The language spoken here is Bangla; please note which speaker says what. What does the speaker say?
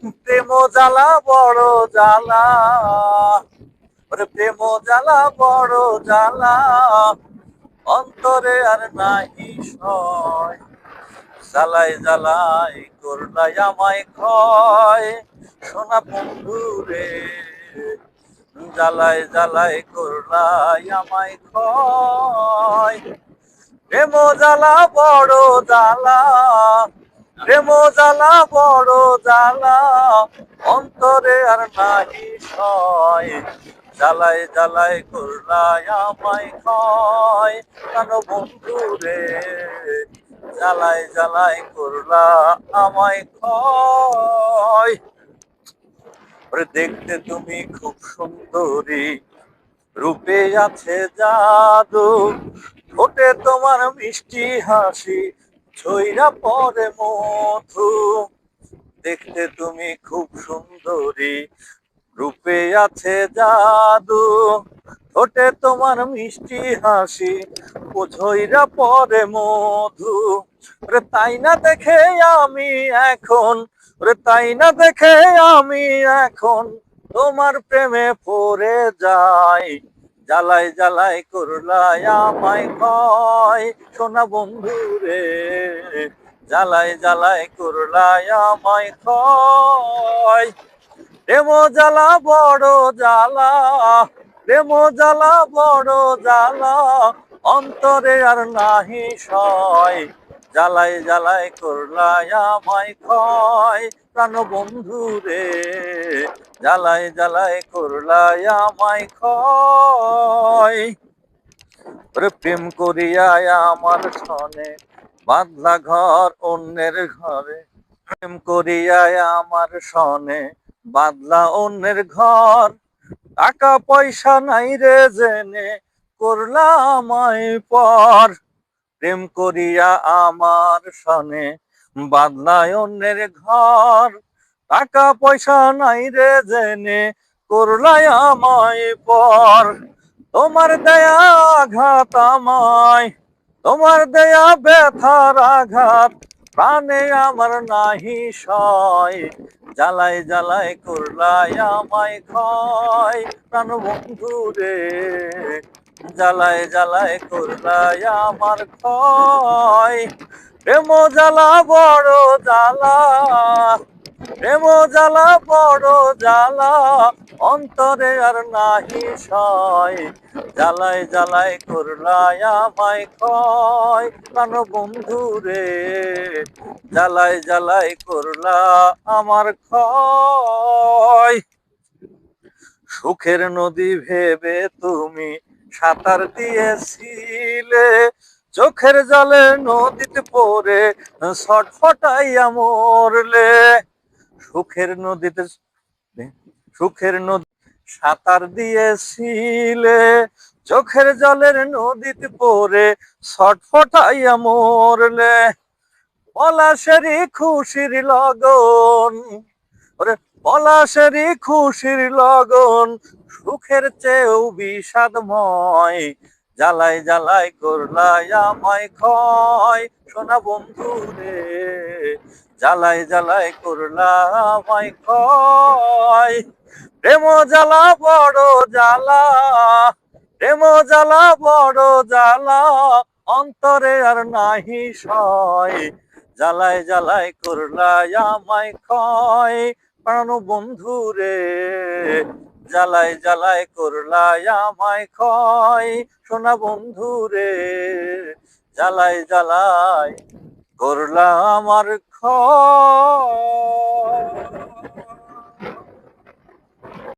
Speaker 1: প্রেম জ্বালা, বড় জ্বালা। ওরে প্রেম জ্বালা, বড় জ্বালা। অন্তরে আর নাই সয়। জ্বালাই জ্বালাই করলাই আমায় ক্ষয়। সোনা বন্ধু রে জ্বালাই জ্বালাই করলাই আমায় ক্ষয়। প্রেম জ্বালা, বড় জ্বালা। প্রেম জ্বালা, বড় জ্বালা, অন্তরে আর নাহি সয়। জ্বালাই জ্বালাই করলাই আমায় ক্ষয়। কেন বন্ধু রে জ্বালাই জ্বালাই করলা আমায় খয় দেখতে তুমি খুব সুন্দরী। রূপে আছে জাদু। ঠোঁটে তোমার মিষ্টি হাসি। ছইরা পরে মধু। দেখতে তুমি খুব সুন্দরী, রূপে আছে জাদু। ঠোঁটে তোমার মিষ্টি হাসি, ও ঝইরা পরে মধু। রে তাই না দেখে আমি এখন রে তাই না দেখে আমি এখন, তোমার প্রেমে পড়ে যাই। জ্বালাই জ্বালাই করলাই আমায় কয়, সোনা বন্ধু রে। জ্বালাই জ্বালাই করলাই আমায় কয়, প্রেম জ্বালা বড় জ্বালা, প্রেম জ্বালা বড় জ্বালা, অন্তরে আর নাহি সয়। জ্বালাই জ্বালাই করলাই আমায় ক্ষয় প্রাণ বন্ধু রে। জ্বালাই জ্বালাই করলাই আমায় প্রেম করিয়া আমার সনে বাঁধলা ঘর অন্যের ঘরে। প্রেম করিয়া আমার সনে বাদলা অন্যের ঘর। টাকা পয়সা নাই রে জেনে করলাম পর। প্রেম করিয়া আমার সনে বাদলায় অন্যের ঘর টাকা পয়সা নাই রে জেনে করলাই আমায় পর। তোমার দয়া আঘাত আমায়, তোমার দয়া ব্যথার আঘাত, প্রাণে আমার নাহি সয়। জ্বালাই জ্বালাই করলাই আমায় ক্ষয় প্রাণ বন্ধু রে। জ্বালাই জ্বালাই করলাই আমার ক্ষয়। প্রেম জ্বালা বড় জ্বালা প্রেম জ্বালা বড় জ্বালা, অন্তরে আর নাহি সয়। জ্বালাই জ্বালাই করলাই আমায় ক্ষয়, প্রাণ বন্ধু রে। জ্বালাই জ্বালাই করলা আমার ক্ষয়। সুখের নদী ভেবে তুমি সাঁতার দিয়েছিলে চোখের জলে নদীতে পড়ে ছটফটাইয়া মরলে। সুখের নদীতে, সুখের নদী সাঁতার দিয়েছিলে। চোখের জলের নদীতে পড়ে ছটফটাইয়া মরলে। পলাশেরই খুশির লগন, ওরে পলাশেরই খুশির লগন, সুখের চেয়েও বিষাদময় জ্বালাই জ্বালাই করলাই আমায় ক্ষয়। সোনা বন্ধু রে, জ্বালাই জ্বালাই করলা আমায় প্রেম জ্বালা বড় জ্বালা, প্রেম জ্বালা বড় জ্বালা, অন্তরে আর নাহি সয়। জ্বালাই জ্বালাই করলাই আমায় ক্ষয়। প্রাণ বন্ধু রে জ্বালাই জ্বালাই করলাই আমায় ক্ষয়। সোনা বন্ধু রে জ্বালাই জ্বালাই করলা আমার ক্ষয়।